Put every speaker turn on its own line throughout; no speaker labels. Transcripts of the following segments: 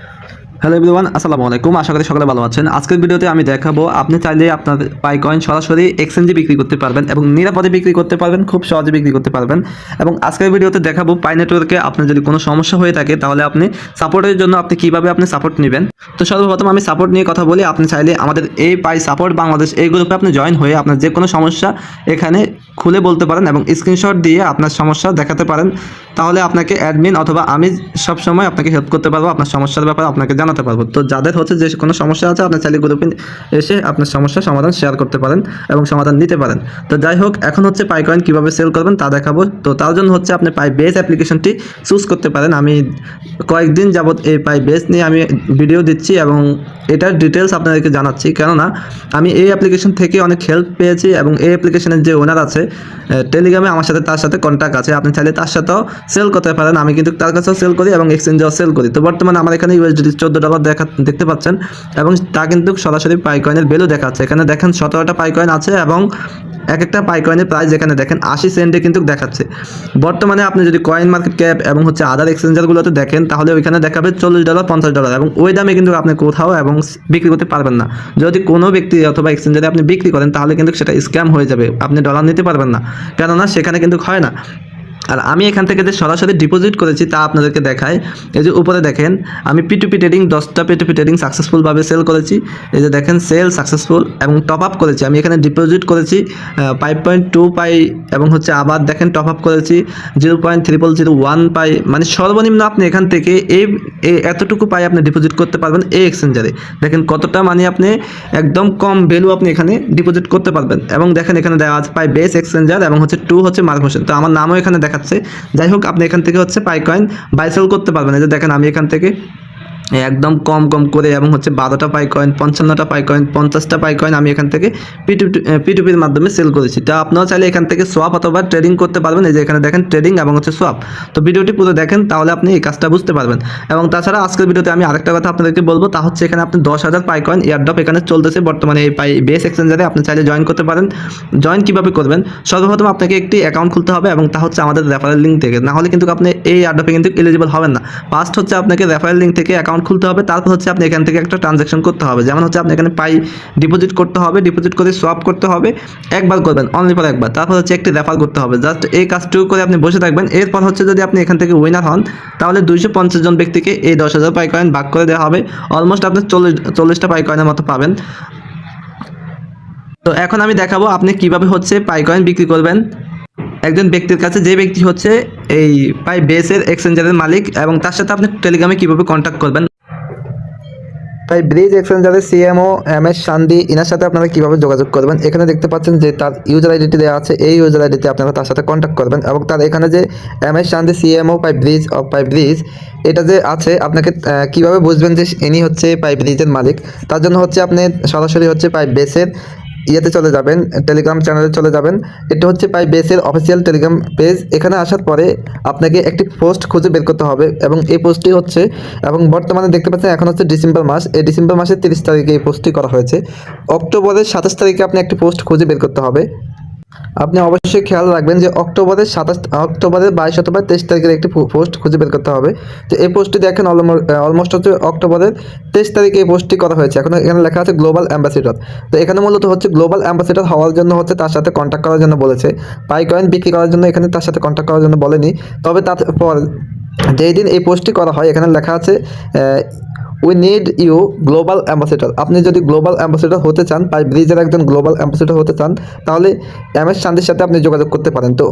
Thank you. Hello everyone আসসালামু আলাইকুম। আশা করি সকলে ভালো আছেন। আজকের ভিডিওতে আমি দেখাবো, আপনি চাইলে আপনার পাই কয়েন সরাসরি এক্সচেঞ্জে বিক্রি করতে পারবেন এবং নিরাপদে বিক্রি করতে পারবেন, খুব সহজে বিক্রি করতে পারবেন। এবং আজকের ভিডিওতে দেখাবো, পাই নেটওয়ার্কে আপনার যদি কোনো সমস্যা হয়ে থাকে, তাহলে আপনি সাপোর্টের জন্য আপনি কীভাবে আপনি সাপোর্ট নেবেন? তো সর্বপ্রথম আমি সাপোর্ট নিয়ে কথা বলি, আপনি চাইলে আমাদের এই পাই সাপোর্ট বাংলাদেশ এই গ্রুপে আপনি জয়েন হয়ে আপনার যে কোনো সমস্যা এখানে খুলে বলতে পারেন এবং স্ক্রিনশট দিয়ে আপনার সমস্যা দেখাতে পারেন। তাহলে আপনাকে অ্যাডমিন অথবা আমি সবসময় আপনাকে হেল্প করতে পারব, আপনার সমস্যার ব্যাপারে আপনাকে জানাতে পারব। তো যাদের হচ্ছে যে কোনো সমস্যা আছে, আপনার চাইলে গ্রুপে এসে আপনার সমস্যার সমাধান শেয়ার করতে পারেন এবং সমাধান নিতে পারেন। তো যাই হোক, এখন হচ্ছে পাই কয়েন কীভাবে সেল করবেন তা দেখাবো। তো তার জন্য হচ্ছে আপনি পাই বেস অ্যাপ্লিকেশনটি চুজ করতে পারেন। আমি কয়েকদিন যাবত এই পাই বেস নিয়ে আমি ভিডিও দিচ্ছি এবং এটার ডিটেলস আপনাদেরকে জানাচ্ছি। কেননা, আমি এই অ্যাপ্লিকেশন থেকে অনেক হেল্প পেয়েছি এবং এই অ্যাপ্লিকেশনের যে ওনার আছে টেলিগ্রামে আমার সাথে তার সাথে কন্ট্যাক্ট আছে। আপনি চাইলে তার সাথেও সেল করতে পারেন। আমি কিন্তু তার কাছেও সেল করি এবং এক্সচেঞ্জেও সেল করি। তো বর্তমানে আমার এখানে ইউএসডি চোদ্দ ডলার দেখা দেখতে পাচ্ছেন। এবং তা কিন্তু সরাসরি পাই কয়েনের ভ্যালু দেখাচ্ছে। এখানে দেখেন সতেরোটা পাই কয়েন আছে এবং এক একটা পাই কয়েনের প্রাইস যেখানে দেখেন আশি সেন্টে কিন্তু দেখাচ্ছে। বর্তমানে আপনি যদি কয়েন মার্কেট ক্যাপ এবং হচ্ছে আদার এক্সচেঞ্জারগুলোতে দেখেন, তাহলে ওইখানে দেখাবে চল্লিশ ডলার পঞ্চাশ ডলার এবং ওই দামে কিন্তু আপনি কোথাও এবং বিক্রি করতে পারবেন না। যদি কোনো ব্যক্তি অথবা এক্সচেঞ্জারে আপনি বিক্রি করেন, তাহলে কিন্তু সেটা স্ক্যাম হয়ে যাবে। আপনি ডলার নিতে পারবেন না। কেননা সেখানে কিন্তু হয় না। আর আমি এখান থেকে যে সরাসরি ডিপোজিট করেছি তা আপনাদেরকে দেখায় এই যে উপরে দেখেন, আমি পিটুপি ট্রেডিং দশটা পিটুপি ট্রেডিং সাকসেসফুলভাবে সেল করেছি। এই যে দেখেন সেল সাকসেসফুল এবং টপ আপ করেছি। আমি এখানে ডিপোজিট করেছি ফাইভ পয়েন্ট টু পাই এবং হচ্ছে আবার দেখেন টপ আপ করেছি zero point triple zero one pi. মানে সর্বনিম্ন আপনি এখান থেকে এই এতটুকু পাই আপনি ডিপোজিট করতে পারবেন এই এক্সচেঞ্জারে দেখেন কতটা মানে আপনি একদম কম ভ্যালু আপনি এখানে ডিপোজিট করতে পারবেন। এবং দেখেন এখানে দেওয়া আছে পাই বেস এক্সচেঞ্জার এবং হচ্ছে টু হচ্ছে মার্ক হোসেন তো আমার নামও এখানে দেখাচ্ছে। যাই হোক, আপনি এখান থেকে হচ্ছে পাইকয়েন বাইসেল বাই সেল করতে পারবেন। এই যে দেখেন, আমি এখান থেকে একদম কম কম করে এবং হচ্ছে বারোটা পাই কয়েন পঞ্চান্নটা পাই কয়েন পঞ্চাশটা পাই কয়েন আমি এখান থেকে পিটু পিটুপির মাধ্যমে সেল করেছি। তো আপনারা চাইলে এখান থেকে সোয়াপ অথবা ট্রেডিং করতে পারবেন। এই যে এখানে দেখেন ট্রেডিং এবং হচ্ছে সোয়াপ তো ভিডিওটি পুরো দেখেন, তাহলে আপনি এই কাজটা বুঝতে পারবেন। এবং তাছাড়া আজকের ভিডিওতে আমি আরেকটা কথা আপনাদেরকে বলব, তা হচ্ছে এখানে আপনি দশ হাজার পাই কয়েন এয়ারড্রপ এখানে চলতেছে। বর্তমানে এই পাই বেস এক্সচেঞ্জারে আপনি চাইলে জয়েন করতে পারেন। জয়েন কীভাবে করবেন? সর্বপ্রথম আপনাকে একটি অ্যাকাউন্ট খুলতে হবে এবং তা হচ্ছে আমাদের রেফারেল লিঙ্ক থেকে। না হলে কিন্তু আপনি এই এয়ারড্রপে কিন্তু এলিজিবল হবেন না। ফার্স্ট হচ্ছে আপনাকে রেফারেল লিঙ্ক থেকে অ্যাকাউন্ট খুলতে হবে, তারপর হচ্ছে আপনি এখান থেকে একটা ট্রানজ্যাকশন করতে হবে। যেমন হচ্ছে আপনি এখানে পাই ডিপোজিট করতে হবে ডিপোজিট করে সোয়াপ করতে হবে, একবার করবেন অনলি ফর একবার। তারপর হচ্ছে একটি রেফার করতে হবে। জাস্ট এই কাজটুকু করে আপনি বসে থাকবেন। এরপর হচ্ছে যদি আপনি এখান থেকে উইনার হন, তাহলে দুইশো পঞ্চাশ জন ব্যক্তিকে এই দশ হাজার পাই কয়েন ভাগ করে দেওয়া হবে। অলমোস্ট আপনি চল্লিশ, চল্লিশটা পাই কয়েনের মতো পাবেন। তো এখন আমি দেখাবো আপনি কীভাবে হচ্ছে পাইকয়েন বিক্রি করবেন। একজন ব্যক্তির কাছে যে ব্যক্তি হচ্ছে এই পাই বেসের এক্সচেঞ্জারের মালিক এবং তার সাথে আপনি টেলিগ্রামে কীভাবে কন্ট্যাক্ট করবেন? তাই ব্রিজ এক্সচেঞ্জারের সিএমও এম এস শান্তি ইনার সাথে আপনারা কীভাবে যোগাযোগ করবেন? এখানে দেখতে পাচ্ছেন যে তার ইউজার আইডিটি দেওয়া আছে। এই ইউজার আইডিতে আপনারা তার সাথে কন্ট্যাক্ট করবেন এবং তার এখানে যে M S Shanti CMO pi bridge of pi bridge, এটা যে আছে, আপনাকে কীভাবে বুঝবেন যে ইনি হচ্ছে পাই ব্রিজের মালিক? তার জন্য হচ্ছে আপনি সরাসরি হচ্ছে পাই বেসের ইয়েতে চলে যাবেন টেলিগ্রাম চ্যানেলে চলে যাবেন। এটা হচ্ছে পাই বেসের অফিসিয়াল টেলিগ্রাম পেজ এখানে আসার পরে আপনাকে একটি পোস্ট খুঁজে বের করতে হবে এবং এই পোস্টটি হচ্ছে, এবং বর্তমানে দেখতে পাচ্ছেন এখন হচ্ছে ডিসেম্বর মাস। এই ডিসেম্বর মাসের তিরিশ তারিখে এই পোস্টটি করা হয়েছে। অক্টোবরের সাতাশ তারিখে আপনি একটি পোস্ট খুঁজে বের করতে হবে। আপনি অবশ্যই খেয়াল রাখবেন যে অক্টোবরের সাতাশ, অক্টোবরের বাইশ অথবা তেইশ তারিখের একটি পোস্ট খুঁজে বের করতে হবে। তো এই পোস্টটি দেখেন অলমোস্ট হচ্ছে অক্টোবরের তেইশ তারিখে এই পোস্টটি করা হয়েছে। এখন এখানে লেখা আছে গ্লোবাল অ্যাম্বাসিডর। তো এখানে মূলত হচ্ছে গ্লোবাল অ্যাম্বাসিডর হওয়ার জন্য হচ্ছে তার সাথে কন্ট্যাক্ট করার জন্য বলেছে। পাই কয়েন বিক্রি করার জন্য এখানে তার সাথে কন্ট্যাক্ট করার জন্য বলেনি। তবে তারপর যেই দিন এই পোস্টটি করা হয়, এখানে লেখা আছে we need you global ambassador আপনি যদি গ্লোবাল অ্যাম্বাসেডর হতে চান পাই ব্রিজের একজন গ্লোবাল অ্যাম্বাসেডর হতে চান, তাহলে এম এস শান্তির সাথে আপনি যোগাযোগ করতে পারেন তো।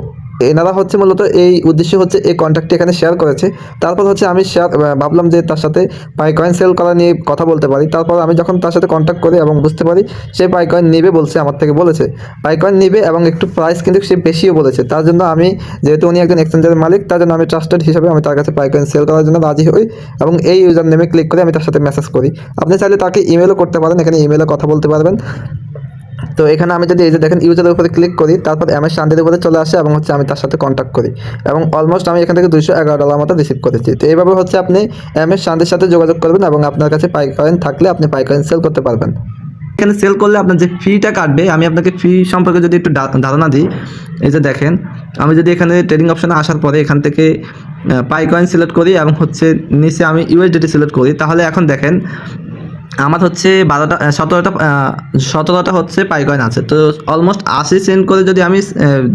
এনারা হচ্ছে মূলত এই উদ্দেশ্য হচ্ছে এই কন্ট্যাক্টটি এখানে শেয়ার করেছে। তারপর হচ্ছে আমি শেয়ার ভাবলাম যে তার সাথে পাইকয়েন সেল করা নিয়ে কথা বলতে পারি। তারপর আমি যখন তার সাথে কন্ট্যাক্ট করি এবং বুঝতে পারি, সে পাইকয়েন নেবে বলছে আমার থেকে বলেছে। পাইকয়েন নেবে এবং একটু প্রাইস কিন্তু সে বেশিও বলেছে। তার জন্য আমি, যেহেতু উনি একজন এক্সচেঞ্জের মালিক, তার জন্য আমি ট্রাস্টেড হিসাবে আমি তার কাছে পাই কয়েন সেল করার জন্য রাজি হই এবং এই ইউজার নেমে ক্লিক করে আমি তার সাথে মেসেজ করি। আপনি চাইলে তাকে ইমেলও করতে পারেন, এখানে ইমেলে কথা বলতে পারবেন। তো এখানে আমি যদি এই যে দেখেন ইউজারের উপরে ক্লিক করি, তারপর এম এস শান্তির উপরে চলে আসে এবং হচ্ছে আমি তার সাথে কন্ট্যাক্ট করি। এবং অলমোস্ট আমি এখান থেকে দুইশো এগারো ডলার মতো রিসিভ করেছি। তো এইভাবে হচ্ছে আপনি এম এস শান্তির সাথে যোগাযোগ করবেন এবং আপনার কাছে পাই কয়েন থাকলে আপনি পাই কয়েন সেল করতে পারবেন। এখানে সেল করলে আপনার যে ফিটা কাটবে, আমি আপনাকে ফি সম্পর্কে যদি একটু ধারণা দিই, এই যে দেখেন, আমি যদি এখানে ট্রেডিং অপশানে আসার পরে এখান থেকে পাই কয়েন সিলেক্ট করি এবং হচ্ছে নিচে আমি ইউএসডিটি সিলেক্ট করি, তাহলে এখন দেখেন আমার হচ্ছে বারোটা সতেরোটা সতেরোটা হচ্ছে পাই কয়েন আছে। তো অলমোস্ট আশি সেন্ট করে যদি আমি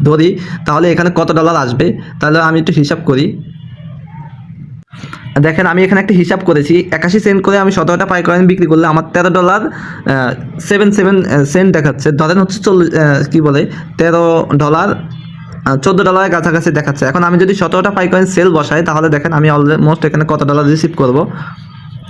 ধরি, তাহলে এখানে কত ডলার আসবে? তাহলে আমি একটু হিসাব করি। দেখেন, আমি এখানে একটা হিসাব করেছি। একাশি সেন্ট করে আমি সতেরোটা পাই কয়েন বিক্রি করলে আমার তেরো ডলার সেভেন সেভেন সেন্ট দেখাচ্ছে। ধরেন হচ্ছে চল্লিশ কী বলে, তেরো ডলার চোদ্দ ডলারের কাছাকাছি দেখাচ্ছে। এখন আমি যদি সতেরোটা পাই কয়েন সেল বসাই, তাহলে দেখেন আমি অলমোস্ট এখানে কত ডলার রিসিভ করব?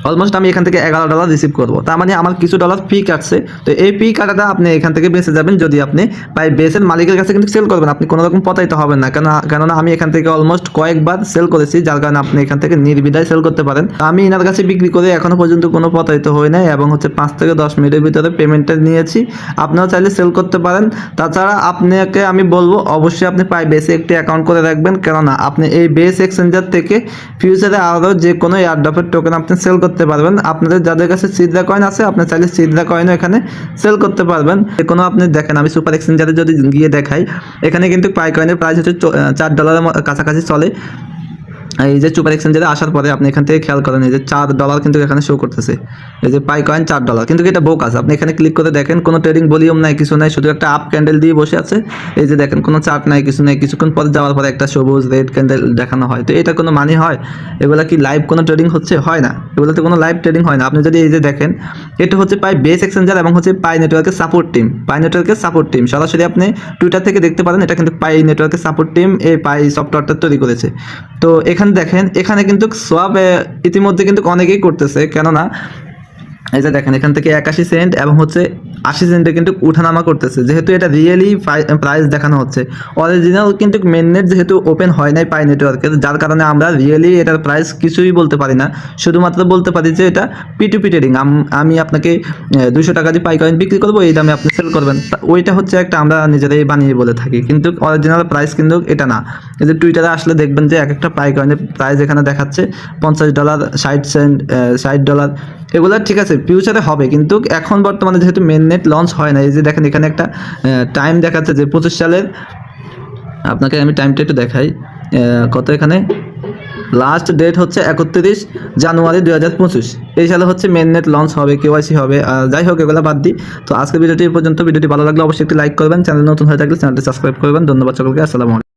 অলমোস্ট আমি এখান থেকে এগারো ডলার রিসিভ করব। তার মানে আমার কিছু ডলার ফি কাটছে। তো এই ফি কাটাটা আপনি এখান থেকে বেঁচে যাবেন যদি আপনি পাই বেসের মালিকের কাছে কিন্তু সেল করবেন। আপনি কোনো রকম প্রতারিত হবেন না। কেন কেননা আমি এখান থেকে অলমোস্ট কয়েকবার সেল করেছি, যার কারণে আপনি এখান থেকে নির্বিধায় সেল করতে পারেন। আমি এনার কাছে বিক্রি করে এখনও পর্যন্ত কোনো প্রতারিত হই নাই এবং হচ্ছে পাঁচ থেকে দশ মিনিটের ভিতরে পেমেন্টটা নিয়েছি। আপনারা চাইলে সেল করতে পারেন। তাছাড়া আপনাকে আমি বলব, অবশ্যই আপনি পাই বেসে একটি অ্যাকাউন্ট করে রাখবেন। কেননা, আপনি এই বেস এক্সচেঞ্জার থেকে ফিউচারে আরও যে কোনো এয়ারড্রপের টোকেন আপনি সেল করতে পারবেন। আপনাদের যাদের কাছে সিদ্রা কয়েন আছে আপনি চাইলে সিদ্রা কয়েনও এখানে সেল করতে পারবেন। কোনো আপনি দেখেন, আমি সুপার এক্সচেঞ্জারে যদি গিয়ে দেখাই, এখানে কিন্তু পাই কয়েনের প্রাইস হচ্ছে চার ডলারের কাছাকাছি চলে। এই যে সুপার এক্সচেঞ্জারে আসার পরে আপনি এখান থেকে খেয়াল করেন, এই যে চার ডলার কিন্তু এখানে শো করতেছে। এই যে পাই কয়েন চার ডলার কিন্তু এটা বোক আছে। আপনি এখানে ক্লিক করে দেখেন, কোনো ট্রেডিং ভলিউম নাই, কিছু নাই, শুধু একটা আপ ক্যান্ডেল দিয়ে বসে আছে। এই যে দেখেন, কোনো চার্ট নাই, কিছু নাই, কিছুক্ষণ পরে যাওয়ার পরে একটা সবুজ রেড ক্যান্ডেল দেখানো হয়। তো এটা কোনো মানে হয়? এগুলা কি লাইভ কোনো ট্রেডিং হচ্ছে? হয় না। এগুলোতে কোনো লাইভ ট্রেডিং হয় না। আপনি যদি এই যে দেখেন, এটা হচ্ছে পাই বেস এক্সচেঞ্জার এবং হচ্ছে পাই নেটওয়ার্কের সাপোর্ট টিম পাই নেটওয়ার্কের সাপোর্ট টিম সরাসরি আপনি টুইটার থেকে দেখতে পারেন, এটা কিন্তু পাই নেটওয়ার্কের সাপোর্ট টিম এই পাই সফটওয়্যারটা তৈরি করেছে। তো এখানে দেখেন এখানে কিন্তু সোয়াব ইতিমধ্যে কিন্তু অনেকেই করতেছে কেননা এই যে দেখেন, এখান থেকে একাশি সেন্ট এবং হচ্ছে আশি সেন্টে কিন্তু উঠানামা করতেছে। যেহেতু এটা রিয়েলি প্রাইস দেখানো হচ্ছে। অরিজিনাল কিন্তু মেননেট যেহেতু ওপেন হয় নাই পাই নেটওয়ার্কের যার কারণে আমরা রিয়েলি এটার প্রাইস কিছুই বলতে পারি না। শুধুমাত্র বলতে পারি যে এটা পিটুপি ট্রেডিং আমি আপনাকে দুশো টাকা দিয়ে পাই কয়েন বিক্রি করব, এই দামে আপনি সেল করবেন। ওইটা হচ্ছে একটা আমরা নিজেরাই বানিয়ে বলে থাকি। কিন্তু অরিজিনাল প্রাইস কিন্তু এটা না। এই যে টুইটারে আসলে দেখবেন যে এক একটা পাই কয়েনের প্রাইস এখানে দেখাচ্ছে। পঞ্চাশ ডলার ষাট সেন্ট ষাট ডলার এগুলো ঠিক আছে ফিউচারে হবে, কিন্তু এখন বর্তমানে যেহেতু মেন নেট লঞ্চ হয় না, এই যে দেখেন এখানে একটা টাইম দেখাচ্ছে যে পঁচিশ সালের, আপনাকে আমি টাইমটা একটু দেখাই কত এখানে? লাস্ট ডেট হচ্ছে একত্রিশ জানুয়ারি দুই হাজার পঁচিশ, এই সালে হচ্ছে মেন নেট লঞ্চ হবে কেওয়াইসি হবে যাই হোক, এগুলো বাদ দিই তো আজকের ভিডিওটি পর্যন্ত, ভিডিওটি ভালো লাগলে অবশ্যই একটি লাইক করবেন চ্যানেল নতুন হয়ে থাকলে চ্যানেলটি সাবস্ক্রাইব করবেন। ধন্যবাদ সকলকে, আসসালামু